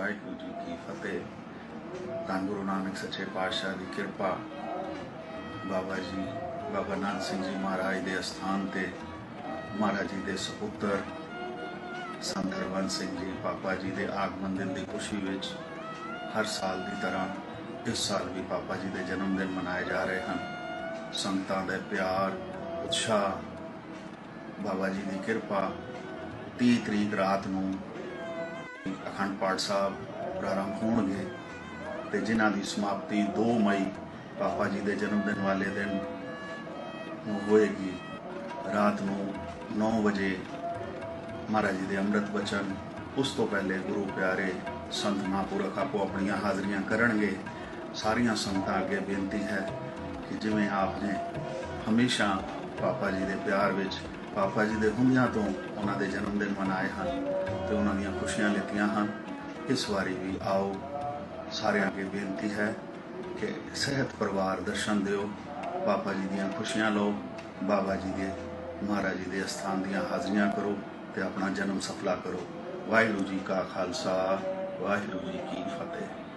ਵਾਹਿਗੁਰੂ ਜੀ ਕੀ ਫਤਿਹ। ਤਾਂ ਗੁਰੂ ਨਾਨਕ ਸੱਚੇ ਪਾਤਸ਼ਾਹ ਦੀ ਕਿਰਪਾ। ਬਾਬਾ ਜੀ, ਬਾਬਾ ਨਾਨਕ ਸਿੰਘ ਜੀ ਮਹਾਰਾਜ ਦੇ ਅਸਥਾਨ ਤੇ ਮਹਾਰਾਜ ਜੀ ਦੇ ਸੁਪੁੱਤਰ ਸੰਤ ਹਰਵੰਤ ਸਿੰਘ ਜੀ, ਪਾਪਾ ਜੀ ਦੇ ਆਗਮਨ ਦਿਨ ਦੀ ਖੁਸ਼ੀ ਵਿੱਚ ਹਰ ਸਾਲ ਦੀ ਤਰ੍ਹਾਂ ਇਸ ਸਾਲ ਵੀ ਪਾਪਾ ਜੀ ਦੇ ਜਨਮ ਦਿਨ ਮਨਾਏ ਜਾ ਰਹੇ ਹਨ। ਸੰਗਤਾਂ ਦੇ ਪਿਆਰ, ਉਤਸ਼ਾਹ, ਬਾਬਾ ਜੀ ਦੀ ਕਿਰਪਾ 30 ਤਰੀਕ ਰਾਤ ਨੂੰ ਅਖੰਡ ਪਾਠ ਸਾਹਿਬ ਪ੍ਰਾਰੰਭ ਹੋਣਗੇ ਤੇ ਜਿਨ੍ਹਾਂ ਦੀ ਸਮਾਪਤੀ 2 ਮਈ ਪਾਪਾ ਜੀ ਦੇ ਜਨਮ ਦਿਨ ਵਾਲੇ ਦਿਨ ਨੂੰ ਹੋਏਗੀ, ਰਾਤ ਨੂੰ 9 ਵਜੇ ਮਹਾਰਾਜ ਜੀ ਦੇ ਅੰਮ੍ਰਿਤ ਬਚਨ ਉਸ ਤੋਂ ਪਹਿਲੇ ਗੁਰੂ ਪਿਆਰੇ ਸੰਤ ਮਹਾਂਪੁਰਖ ਆਪੋ ਆਪਣੀਆਂ ਹਾਜ਼ਰੀਆਂ ਕਰਨਗੇ। ਸਾਰੀਆਂ ਸੰਗਤਾਂ ਅੱਗੇ ਬੇਨਤੀ ਹੈ ਕਿ ਜਿਵੇਂ ਆਪ ਨੇ ਹਮੇਸ਼ਾ ਪਾਪਾ ਜੀ ਦੇ ਪਿਆਰ ਵਿੱਚ, ਪਾਪਾ ਜੀ ਦੇ ਹੁੰਦਿਆਂ ਤੋਂ ਉਹਨਾਂ ਦੇ ਜਨਮ ਦਿਨ ਮਨਾਏ ਹਨ ਤੇ ਉਹਨਾਂ ਦੀਆਂ ਖੁਸ਼ੀਆਂ ਲਿੱਤੀਆਂ ਹਨ। ਇਸ ਵਾਰੀ ਵੀ ਆਓ, ਸਾਰਿਆਂ ਅੱਗੇ ਬੇਨਤੀ ਹੈ ਕਿ ਸਿਹਤ ਪਰਿਵਾਰ ਦਰਸ਼ਨ ਦਿਓ, ਪਾਪਾ ਜੀ ਦੀਆਂ ਖੁਸ਼ੀਆਂ ਲਓ, ਬਾਬਾ ਜੀ ਦੇ, ਮਹਾਰਾਜ ਜੀ ਦੇ ਅਸਥਾਨ ਦੀਆਂ ਹਾਜ਼ਰੀਆਂ ਕਰੋ ਤੇ ਆਪਣਾ ਜਨਮ ਸਫਲਾ ਕਰੋ। ਵਾਹਿਗੁਰੂ ਜੀ ਕਾ ਖਾਲਸਾ, ਵਾਹਿਗੁਰੂ ਜੀ ਕੀ ਫਤਿਹ।